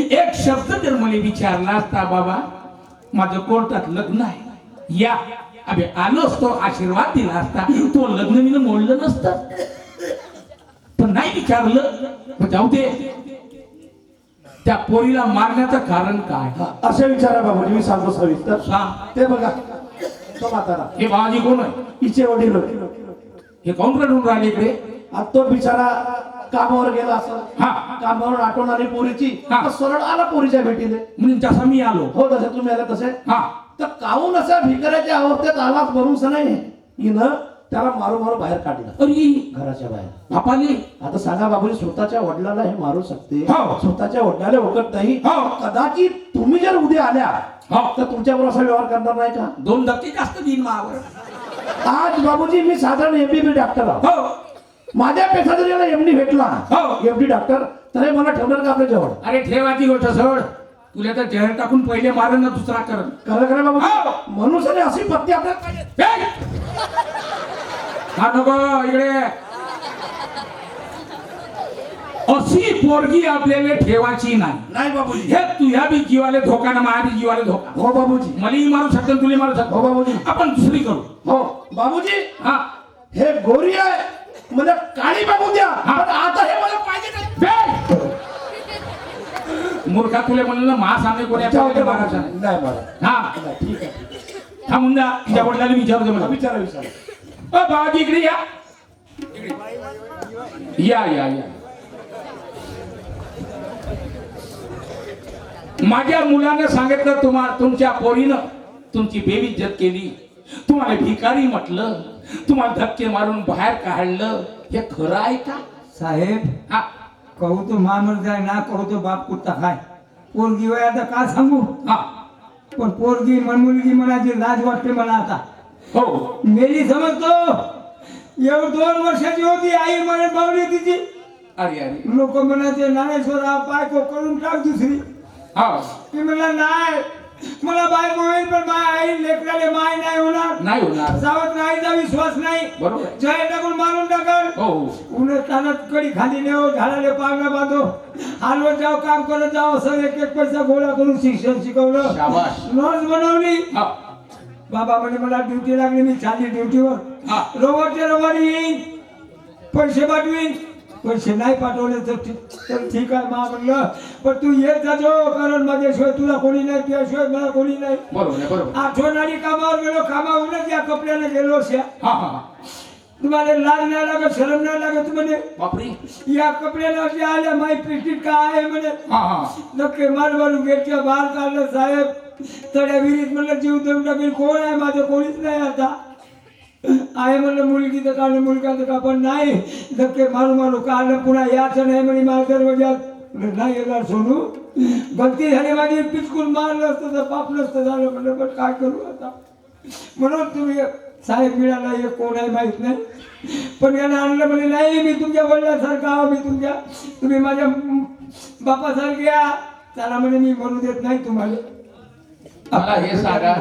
एक शब्द जर मला विचारला असता बाबा माझं कोर्टात लग्न आहे. या. अबे आलो असतो आशीर्वाद दिला असता. तो लग्न मी मोडलं नसतं. पण नाही विचारलं जाऊ दे. त्या पोरीला मारण्याचं कारण काय? असे विचारा बाबूजी मी सांगतो सविस्तर. सांग. ते बघा. तो म्हातारा. हे बाबाजी कोण आहे? हिचे वडील होते. हे काऊन रडून राहिले इकडे? आता तो बिचारा कामावर गेला असं. हा. कामावर आठवण आली पोरीची. हा. तर सरळ आला पोरीच्या भेटीले. म्हणून जसा मी आलो. हो तसे तुम्ही आला तसे. हा. तर काहून असा भिकाऱ्याच्या अवस्थेत आलाच भरून नाही. हिनं त्याला मारू मारू बाहेर काढलं. अरे. घराच्या बाहेर. बापाले. आता सांगा बाबूजी स्वतःच्या वडिलाला हे मारू शकते? हो. स्वतःच्या वडिलाला ओळखत नाही? हो. कदाचित तुम्ही जर उद्या आल्या हो. तर तुमच्याबरोबर असा व्यवहार करणार नाही का? दोन धक्के जास्त देईन मावर. आज बाबूजी मी साधारण एमबीबी डॉक्टर आहोत हो. माझ्यापेक्षा जर याला एमडी भेटला. हो. एमडी डॉक्टर तर हे मला ठेवणार का आपल्या जवळ? अरे ठेवाची गोष्ट सोड. तुला तर जहर टाकून पहिले मारण ना दुसरा कर. खरं खरं बाबू. हो. मनुष्याने अशी पत्ती आपल्याला पाहिजे. हा! नको इकडे? अशी पोरगी आपल्याला ठेवायची नाही. नाही बाबूजी. हे तुझ्या बी जीवाले धोका ना माझ्या बी जीवाले धोका. हो बाबूजी. मलाही मारू शकतो तुला मारू हो शकतो बाबूजी. आपण दुसरी करू. हो बाबूजी. हा. हे गोरी आहे. मला काळी बघून द्या. पण आता हे मला पाहिजे नाही! मूर्खा तुला म्हणलं मा सांगे कोणी. नाही मला हा. ठीक आहे थांबून जा. तुझ्या वडिलांना विचारतो मला. विचारा विचारा. अ बाबाजी इकडे या. या या या. माझ्या मुलानं सांगितलं तुम्हाला तुमच्या पोरीनं तुमची बेविज्जत केली. तुम्हाला भिकारी म्हटलं. तुम्हाला धक्के मारून बाहेर काढलं? हे खरं आहे का? साहेब हा. कहू तो मामर जाय ना कहू तो बाप कुत्ता खाय. पोरगी वय आता का सांगू? हा. पण पोरगी मन मुलगी मनाची लाज वाटते मला आता. हो. मेली समजतो. एवढ दोन वर्षाची होती आई मला बावली तिची. अरे अरे. लोक म्हणायचे ज्ञानेश्वरा बायको करून टाक दुसरी. हा. मी म्हणलं नाही मला बायको होईल पण माय आई लेकराले माय नाही होणार. नाही होणार. सावत नाहीचा विश्वास नाही. बरोबर. जय टाकून मारून टाकल. हो हो. उन्हे तानात कडी खाली नेव झाडाले पांगणा बांधो हालवत जाव काम करत जाव असं एक एक पैसा गोळा करून शिक्षण शिकवलं. नर्स बनवली. बाबा म्हणे मला ड्युटी लागली मी चालली ड्युटीवर. हा. रविवारच्या रविवारी येईन. पैसे पाठवीन. पैसे नाही पाठवले तर ठीक तर ठीक आहे. मा म्हणलं पण तू येत जाजो कारण माझ्याशिवाय तुला कोणी नाही तुझ्याशिवाय मला कोणी नाही. बरोबर आहे बरोबर आठवण आली कामावर गेलो कामावरूनच या कपड्याने गेलो हा हा हा. तुम्हाला लाज नाही लागत शरम नाही लागत म्हणे? बापरे. या कपड्याला असे आल्या माई पिस्टिक काय आहे म्हणे? हा हा. नक्की मार मारून गेटच्या बाहेर काढलं साहेब तड्या विहिरीत म्हणलं जीव देऊन टाकेल. कोण आहे माझं? कोणीच नाही आता. आहे म्हणलं मुलगी तर काढलं मुलगा तर का पण नाही. धक्के मारू मारू काढलं पुन्हा याचं नाही म्हणे मला दरवाज्यात. म्हणलं, नाही येणार सोनू. भक्ती झाली माझी पिचकून मारलं असतं तर पाप नसतं झालं. म्हणलं पण काय करू आता? म्हणून तुम्ही साहेब मिळाला हे कोण आहे माहीत नाही. पण यानं आणलं म्हणे नाही मी तुमच्या वडिलासारखा आहो मी तुमच्या तुम्ही माझ्या बापासारखे या. त्याला म्हणे मी म्हणू देत नाही तुम्हाला. मला हे सांगा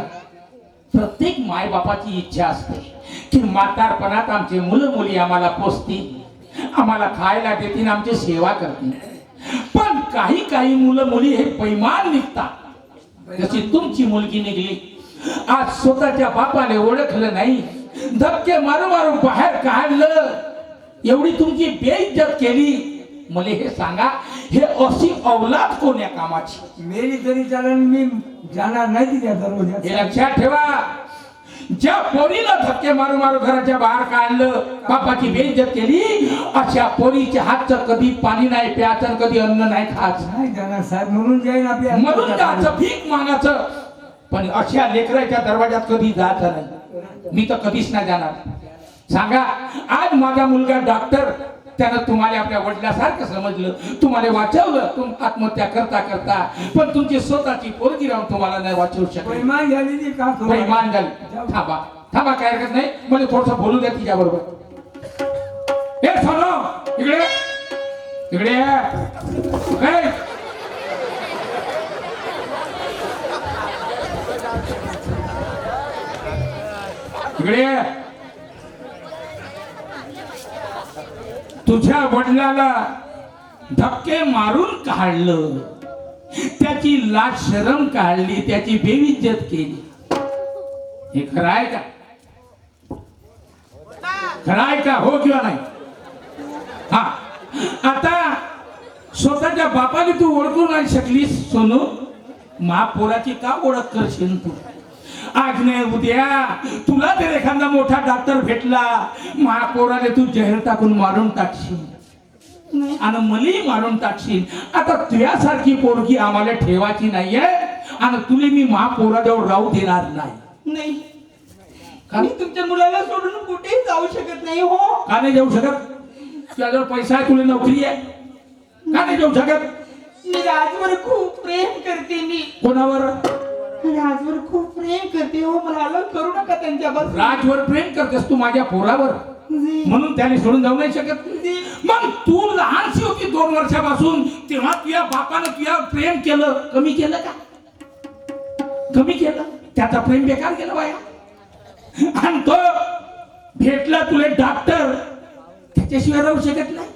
प्रत्येक माय बापाची इच्छा असते. की म्हातारपणात आमचे मुलं मुली आम्हाला पोचतील आम्हाला खायला देतील आमची सेवा करतील पण काही काही मुलं मुली हे पैमान निघतात. जशी तुमची मुलगी निघली आज स्वतःच्या बापाने ओळखलं नाही. धक्के मारू मारू बाहेर काढलं. एवढी तुमची बेइज्जत केली. मला हे सांगा हे अशी अवलाद कोण्या कामाची? मेरी तरी चालन मी जाणार नाही तिच्या हे दरवाज्यात लक्षात ठेवा. ज्या पोरीला धक्के मारू मारू घराच्या बाहेर काढलं बापाची बेइज्जत केली अशा पोरीच्या हातचं कधी पाणी नाही प्यायचं आणि कधी अन्न नाही खायचं. नाही जाणार साहेब म्हणून जाईन आपल्या म्हणून त्याचं भीक मागायचं. पण अशा लेकराच्या दरवाजात कधी जायचं नाही. मी तर कधीच नाही जाणार. सांगा आज माझा मुलगा डॉक्टर त्यानं तुम्हाला आपल्या वडिलासारखं समजलं. तुम्हाला वाचवलं. तुम आत्महत्या करता करता. पण तुमची स्वतःची पोरगी राहून तुम्हाला नाही वाचवू शकली. पैमान झाली का? मान झाली. थांबा. थांबा काय हरकत नाही. मला थोडस बोलू द्या तिच्या बरोबर हे सोनो! इकडे. इकडे. इकडे तुझ्या वडिलाला धक्के मारून काढलं. त्याची लाज शरम काढली त्याची बेविज्जत केली. हे खरं आहे का? खरं आहे का? हो किंवा नाही? हा. आता स्वतःच्या बापाने तू ओळखू नाही शकलीस सोनू. महापोराची का ओळख करशील तू? आज नाही उद्या. तुला जर एखादा मोठा डॉक्टर भेटला महापोराने तू जहर टाकून मारून टाकशील. आणि मलाही मारून टाकशील. आता तुझ्यासारखी पोरगी आम्हाला ठेवायची नाहीये आणि तुला मी महापोराजवळ राहू देणार नाही? मी तुमच्या मुलाला सोडून कुठेही जाऊ शकत नाही हो. का नाही जाऊ शकत? तुझ्याजवळ पैसा आहे तुला नोकरी आहे. का नाही जाऊ शकत? मी राजवर खूप प्रेम करते मी. कोणावर? राजवर खूप प्रेम करते हो मला अलग करू नका त्यांच्यापासून राजवर प्रेम करतेस तू माझ्या पोरावर. जी, म्हणून त्याने सोडून जाऊ नाही शकत. जी. मग तू लहानशी होती दोन वर्षापासून तेव्हा तुझ्या बापानं तुझ्या प्रेम केलं कमी केलं का? कमी केलं? त्याचा प्रेम बेकार केलं बाया. आणि तो भेटला तुला डॉक्टर त्याच्याशिवाय राहू शकत नाही.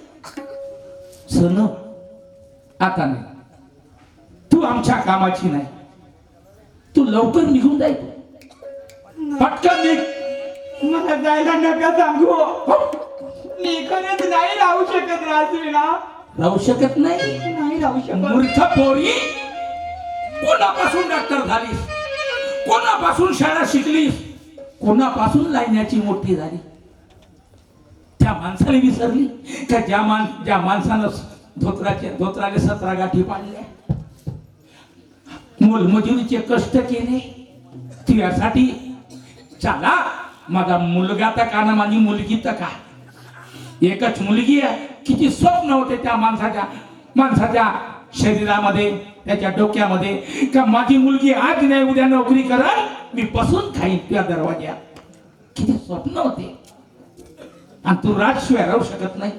सन आता नाही. तू आमच्या कामाची नाही. तू लवकर निघून जाईल पटकन निघ. मला जायला नका सांगू. मी खरंच नाही राहू शकत राजवीला राहू शकत नाही. नाही राहू शकत. मूर्ख पोरी. कोणापासून डॉक्टर झालीस? कोणापासून शाळा शिकलीस? कोणापासून लायण्याची मोठी झाली? त्या माणसाने विसरली का ज्या मान ज्या माणसानं धोत्राचे धोत्राने सतरा गाठी पाडल्या? मोलमजुरीचे कष्ट केले. तुझ्यासाठी चला माझा मुलगा तर का ना माझी मुलगी तर का? एकच मुलगी आहे. किती स्वप्न होते त्या माणसाच्या माणसाच्या शरीरामध्ये त्याच्या डोक्यामध्ये का माझी मुलगी आज नाही उद्या नोकरी करा मी बसून खाईन त्या दरवाज्यात. किती स्वप्न होते. आणि तू राजशिवाय राहू शकत नाही.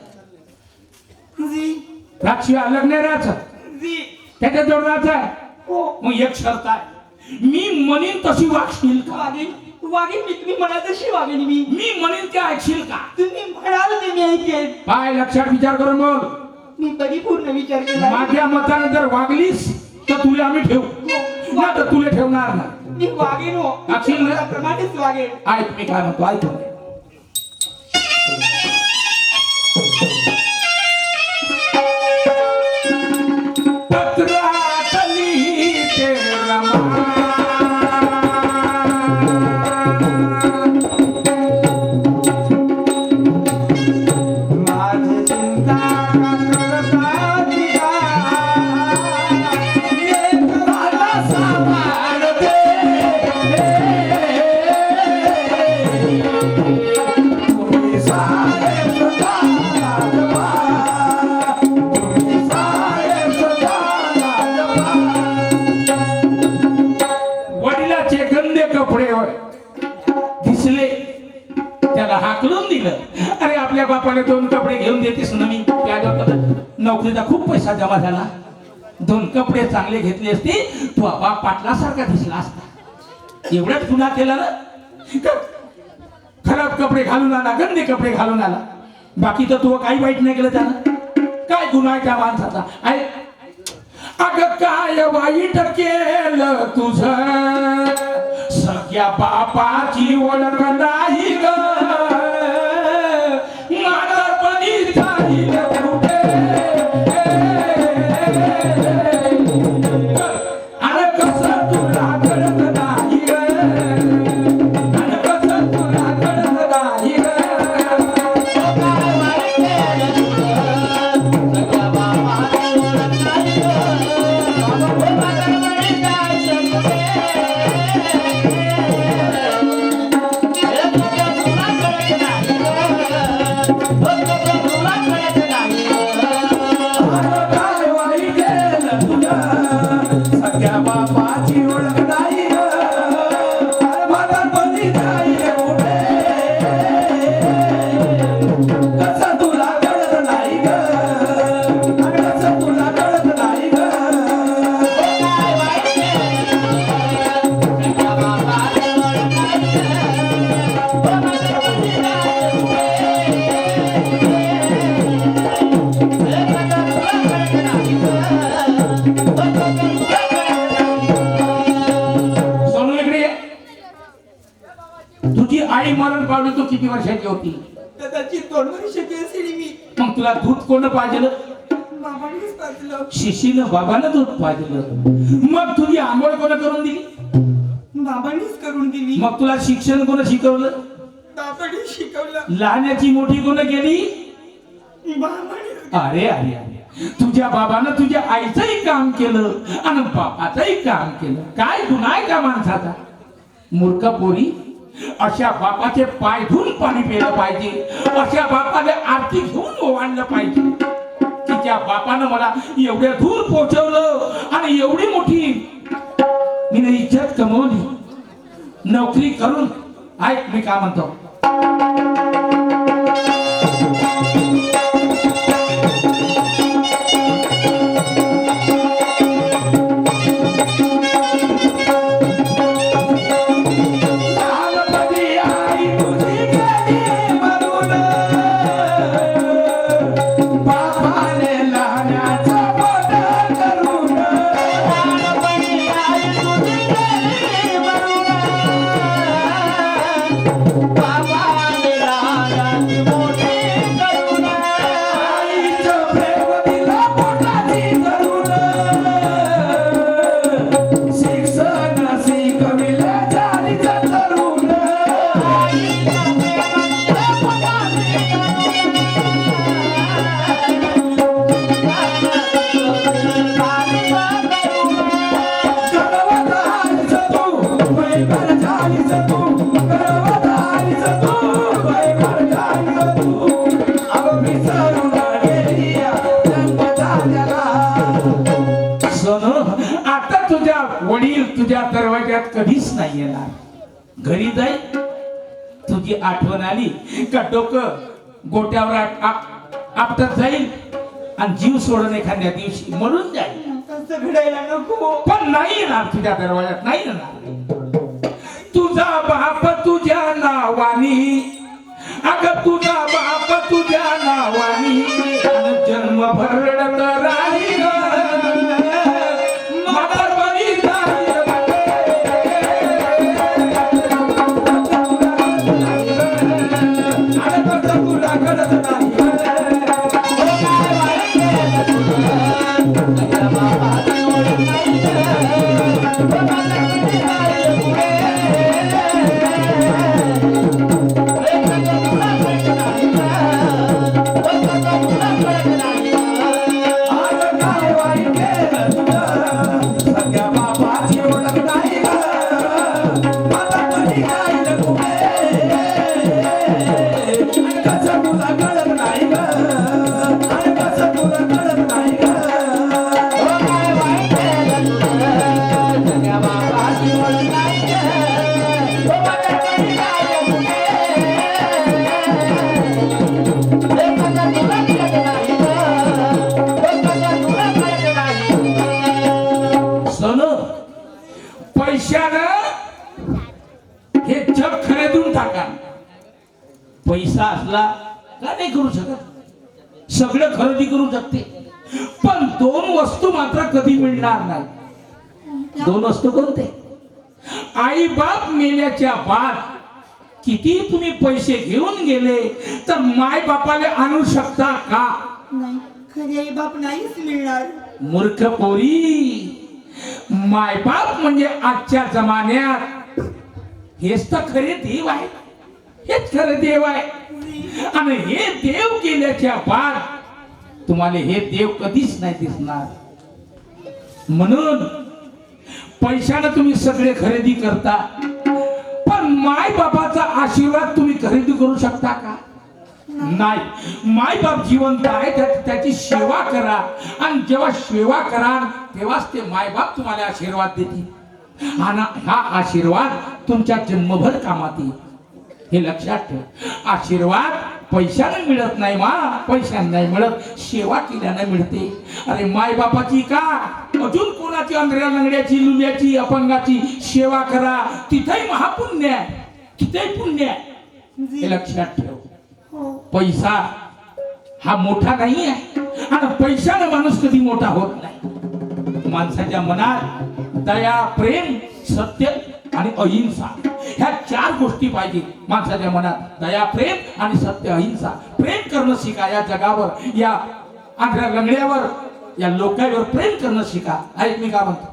राजशिवाय अलग नाही राहायचं जी. त्याच्याजवळ राहायचं हो मग एक शर्त आहे. मी म्हणीन तशी वागशील का? वागेन. वागेन मी. तुम्ही म्हणा तशी वागेन मी. मी म्हणीन ते ऐकशील का? तुम्ही म्हणाल ते मी ऐकेन. काय लक्षात विचार करून बोल. मी परिपूर्ण विचार केला माझ्या मताने जर वागलीस तर तुला आम्ही ठेवू. नाही तर तुला ठेवणार नाही. मी वागेन हो. ना? प्रमाणेच वागेन. ऐक मी काय म्हणतो ऐक. नोकरीचा खूप पैसा जमा झाला. दोन कपडे चांगले घेतले असते तू आबा पाटलासारखा दिसला असता. एवढ्याच गुन्हा केला ना? खराब कपडे घालून आला गंदे कपडे घालून आला बाकी तर तू काही वाईट नाही केलं त्यानं. काय गुन्हा आहे त्या माणसाचा? आहे. अगं काय वाईट केलं तुझ? सगळ्या बापाची ओळख नाही ग. अरे पाजलं शिशीनं बाबानं दूध मग तुझी आंघोळ कोण करून दिली? बाबांनीच करून दिली. मग तुला शिक्षण कोण शिकवलं? बाबांनी शिकवलं. लहानाची मोठी कोण केली? बाबांनी अरे अरे अरे. तुझ्या बाबानं तुझ्या आईचंही काम केलं आणि बापाचंही काम केलं. काय गुन्हा आहे का माणसाचा? मूर्ख पोरी अशा बापाचे पाय धुवून पाणी पिलं पाहिजे. अशा बापाने आरती घेऊन ओवाळलं पाहिजे. माझ्या बापानं मला एवढ्या दूर पोहोचवलं आणि एवढी मोठी मी इज्जत कमवली. नोकरी करून ऐक मी काय म्हणतो. दरवाज्यात कधीच नाही येणार. घरी जाईल तुझी आठवण आली का डोकं गोट्यावर आप- आप- आपटत जाईल आणि जीव सोडून एखाद्या दिवशी मरून जाईल. नको. पण नाही येणार तुझ्या दरवाज्यात नाही येणार. तुझा बाप तुझ्या नावानी. अगं तुझा बाप तुझ्या नावानी. आणि जन्मभर असला का नाही करू शकत? सगळं खरेदी करू शकते पण दोन वस्तू मात्र कधी मिळणार नाही. दोन वस्तू कोणते? आई बाप मेल्याच्या बाद किती तुम्ही पैसे घेऊन गेले तर माय बापाला आणू शकता का? खरी आई बाप नाहीच मिळणार. मूर्ख पोरी मायबाप म्हणजे आजच्या जमान्यात हेच तर खरे देव आहे हेच खरे देव आहे आणि हे देव केल्याच्या बाद तुम्हाला हे देव कधीच नाही दिसणार. म्हणून पैशानं तुम्ही सगळे खरेदी करता पण माय बापाचा आशीर्वाद तुम्ही खरेदी करू शकता का? नाही. माय बाप जिवंत आहे त्याची सेवा करा. आणि जेव्हा सेवा कराल तेव्हाच ते माय बाप तुम्हाला आशीर्वाद देतील. आणि हा आशीर्वाद तुमच्या जन्मभर कामात येईल. हे लक्षात ठेव. आशीर्वाद पैशाने मिळत नाही मा. पैशाने नाही मिळत सेवा केल्याने मिळते. अरे माय बापाची का? अजून कोणाची अंधऱ्या लंगड्याची लुल्याची अपंगाची सेवा करा. तिथेही महापुण्य आहे. तिथेही पुण्य आहे. हे लक्षात ठेव. हो. पैसा हा मोठा नाही आहे. आणि पैशानं माणूस कधी मोठा होत नाही. माणसाच्या मनात दया प्रेम सत्य आणि अहिंसा. ह्या चार गोष्टी पाहिजे. माणसाच्या मनात दया प्रेम आणि सत्य अहिंसा. प्रेम करणं शिका या जगावर या आंध्र लंगड्यावर या लोकांवर प्रेम करणं शिका. ऐक मी का म्हणतो?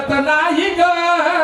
करत नाही ग.